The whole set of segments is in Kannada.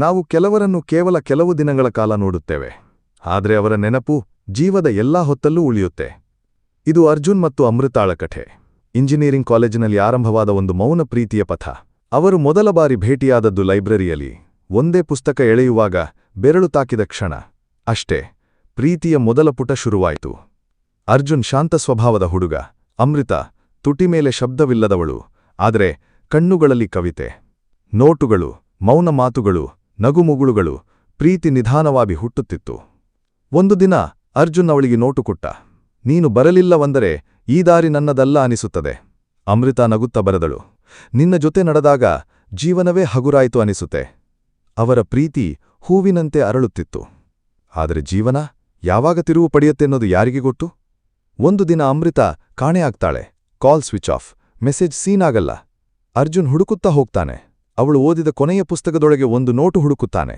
ನಾವು ಕೆಲವರನ್ನು ಕೇವಲ ಕೆಲವು ದಿನಗಳ ಕಾಲ ನೋಡುತ್ತೇವೆ. ಆದರೆ ಅವರ ನೆನಪು ಜೀವದ ಎಲ್ಲಾ ಹೊತ್ತಲ್ಲೂ ಉಳಿಯುತ್ತೆ. ಇದು ಅರ್ಜುನ್ ಮತ್ತು ಅಮೃತಾಳ ಕಥೆ ಇಂಜಿನಿಯರಿಂಗ್ ಕಾಲೇಜಿನಲ್ಲಿ ಆರಂಭವಾದ ಒಂದು ಮೌನ ಪ್ರೀತಿಯ ಪಥ. ಅವರು ಮೊದಲ ಬಾರಿ ಭೇಟಿಯಾದದ್ದು ಲೈಬ್ರರಿಯಲ್ಲಿ. ಒಂದೇ ಪುಸ್ತಕ ಎಳೆಯುವಾಗ ಬೆರಳು ತಾಕಿದ ಕ್ಷಣ. ಅಷ್ಟೇ, ಪ್ರೀತಿಯ ಮೊದಲ ಪುಟ ಶುರುವಾಯಿತು. ಅರ್ಜುನ್ ಶಾಂತ ಸ್ವಭಾವದ ಹುಡುಗ. ಅಮೃತ, ತುಟಿ ಮೇಲೆ ಶಬ್ದವಿಲ್ಲದವಳು. ಆದರೆ ಕಣ್ಣುಗಳಲ್ಲಿ ಕವಿತೆ. ನೋಟುಗಳು, ಮೌನ ಮಾತುಗಳು ನಗುಮುಗುಳುಗಳು ಪ್ರೀತಿ ನಿಧಾನವಾಗಿ ಹುಟ್ಟುತ್ತಿತ್ತು. ಒಂದು ದಿನ ಅರ್ಜುನ್ ಅವಳಿಗೆ ನೋಟು ಕೊಟ್ಟ, ನೀನು ಬರಲಿಲ್ಲವಂದರೆ ಈ ದಾರಿ ನನ್ನದಲ್ಲ ಅನಿಸುತ್ತದೆ. ಅಮೃತ ನಗುತ್ತ ಬರದಳು, ನಿನ್ನ ಜೊತೆ ನಡೆದಾಗ ಜೀವನವೇ ಹಗುರಾಯಿತು ಅನಿಸುತ್ತೆ. ಅವರ ಪ್ರೀತಿ ಹೂವಿನಂತೆ ಅರಳುತ್ತಿತ್ತು. ಆದರೆ ಜೀವನ ಯಾವಾಗ ತಿರುವು ಪಡೆಯುತ್ತೆ ಅನ್ನೋದು ಯಾರಿಗೆ ಗೊತ್ತು? ಒಂದು ದಿನ Amrita ಕಾಣೆಯಾಗ್ತಾಳೆ, call switch off, message seen ಆಗಲ್ಲ. ಅರ್ಜುನ್ ಹುಡುಕುತ್ತಾ ಹೋಗ್ತಾನೆ. ಅವಳು ಓದಿದ ಕೊನೆಯ ಪುಸ್ತಕದೊಳಗೆ ಒಂದು ನೋಟು ಹುಡುಕುತ್ತಾನೆ.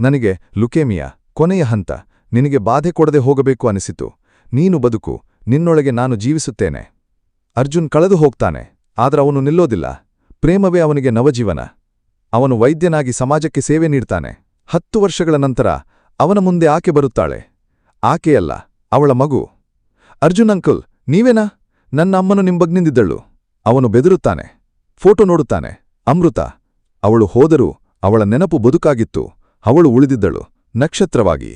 ನನಗೆ, ಲುಕೇಮಿಯಾ, ಕೊನೆಯ ಹಂತ, ನಿನಗೆ ಬಾಧೆ ಕೊಡದೆ ಹೋಗಬೇಕು ಅನಿಸಿತು. ನೀನು ಬದುಕು, ನಿನ್ನೊಳಗೆ ನಾನು ಜೀವಿಸುತ್ತೇನೆ. ಅರ್ಜುನ್ ಕಳೆದು ಹೋಗ್ತಾನೆ, ಆದರೆ ಅವನು ನಿಲ್ಲೋದಿಲ್ಲ. ಪ್ರೇಮವೇ ಅವನಿಗೆ ನವಜೀವನ. ಅವನು ವೈದ್ಯನಾಗಿ ಸಮಾಜಕ್ಕೆ ಸೇವೆ ನೀಡ್ತಾನೆ. ಹತ್ತು ವರ್ಷಗಳ ನಂತರ, ಅವನ ಮುಂದೆ ಆಕೆ ಬರುತ್ತಾಳೆ. ಆಕೆಯಲ್ಲ ಅವಳ ಮಗು. ಅರ್ಜುನ್ ಅಂಕಲ್, ನೀವೇನಾ? ನನ್ನ ಅಮ್ಮನು ನಿಂಬಗ್ನಿಂದಿದ್ದಳು. ಅವನು ಬೆದರುತ್ತಾನೆ. ಫೋಟೋ ನೋಡುತ್ತಾನೆ. ಅಮೃತ. ಅವಳು ಹೋದರೂ ಅವಳ ನೆನಪು ಬದುಕಾಗಿತ್ತು. ಅವಳು ಉಳಿದಿದ್ದಳು. ನಕ್ಷತ್ರವಾಗಿ.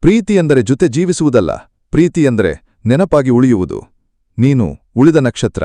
ಪ್ರೀತಿ ಎಂದರೆ ಜೊತೆ ಜೀವಿಸುವುದಲ್ಲ. ಪ್ರೀತಿ ಎಂದರೆ ನೆನಪಾಗಿ ಉಳಿಯುವುದು. ನೀನು ಉಳಿದ ನಕ್ಷತ್ರ.